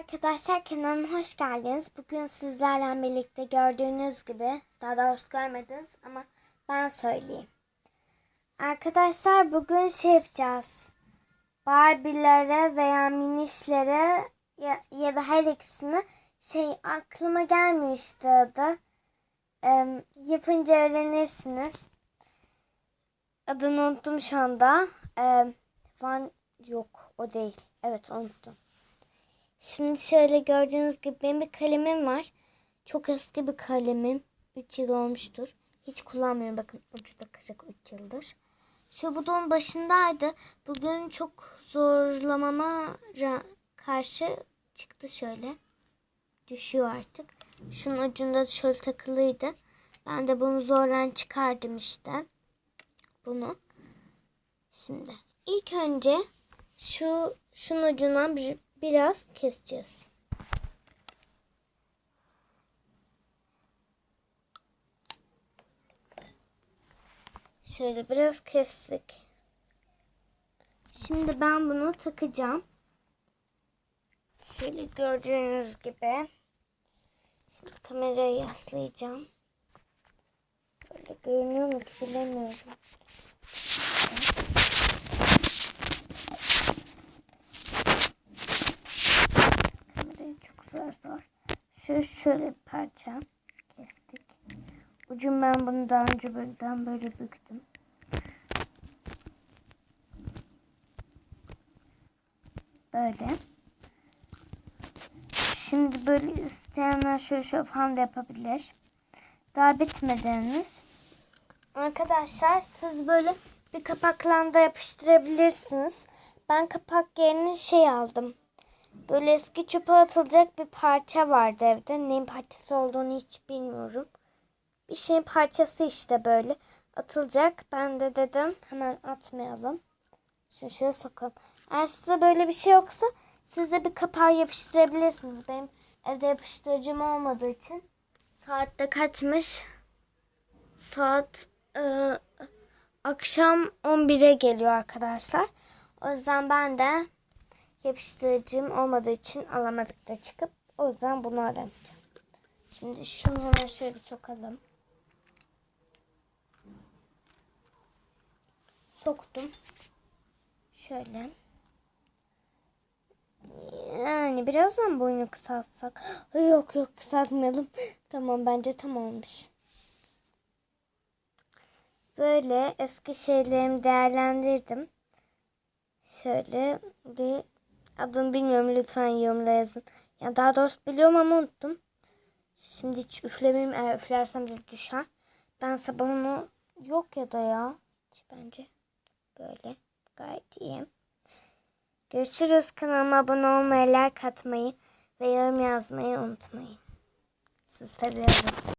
Arkadaşlar kanalıma hoş geldiniz. Bugün sizlerle birlikte gördüğünüz gibi, daha doğrusu görmediniz ama ben söyleyeyim. Arkadaşlar bugün şey yapacağız. Barbie'lere veya minişlere ya, ya da her ikisini şey aklıma gelmişti adı. Em, yapınca öğrenirsiniz. Adını unuttum şu anda. Em, Van yok o değil. Evet unuttum. Şimdi şöyle gördüğünüz gibi benim bir kalemim var. Çok eski bir kalemim. 3 yıl olmuştur. Hiç kullanmıyorum. Bakın ucu da kırık 3 yıldır. Şu budun başındaydı. Bugün çok zorlamama karşı çıktı şöyle. Düşüyor artık. Şunun ucunda şöyle takılıydı. Ben de bunu zorlan çıkardım işte. Bunu. Şimdi ilk önce şu şunun ucundan bir, biraz keseceğiz. Şöyle biraz kestik. Şimdi ben bunu takacağım. Şöyle gördüğünüz gibi. Şimdi kamerayı yaslayacağım. Böyle görünüyor mu ki bilemiyorum. Kamerayı çok zor zor. Şu şöyle parça kestik. Ucum ben bunu daha önce böyleden böyle büktüm. Böyle. Şimdi böyle isteyenler şöyle şöyle falan da yapabilir. Daha bitmediniz. Arkadaşlar siz böyle bir kapakla da yapıştırabilirsiniz. Ben kapak yerine şey aldım. Böyle eski çöpe atılacak bir parça vardı evde. Neyin parçası olduğunu hiç bilmiyorum. Bir şeyin parçası işte böyle atılacak. Ben de dedim hemen atmayalım. Şunu şöyle sokalım. Eğer size böyle bir şey yoksa siz de bir kapağı yapıştırabilirsiniz. Benim evde yapıştırıcım olmadığı için saatte kaçmış? Saat e, akşam 11'e geliyor arkadaşlar. O yüzden ben de yapıştırıcım olmadığı için alamadık da çıkıp o yüzden bunu aramayacağım. Şimdi şunu hemen şöyle bir sokalım. Soktum. Şöyle. Yani birazdan boyunu kısaltsak. Yok yok kısaltmayalım. Tamam bence tam olmuş. Böyle eski şeylerimi değerlendirdim. Şöyle bir adını bilmiyorum lütfen yorumla yazın. Ya daha doğrusu biliyorum ama unuttum. Şimdi hiç üflemeyeyim eğer üflersem de düşer. Ben sabahını yok ya da ya. Bence böyle gayet iyi. Görüşürüz. Kanalıma abone olmayı, like atmayı ve yorum yazmayı unutmayın. Sizi seviyorum.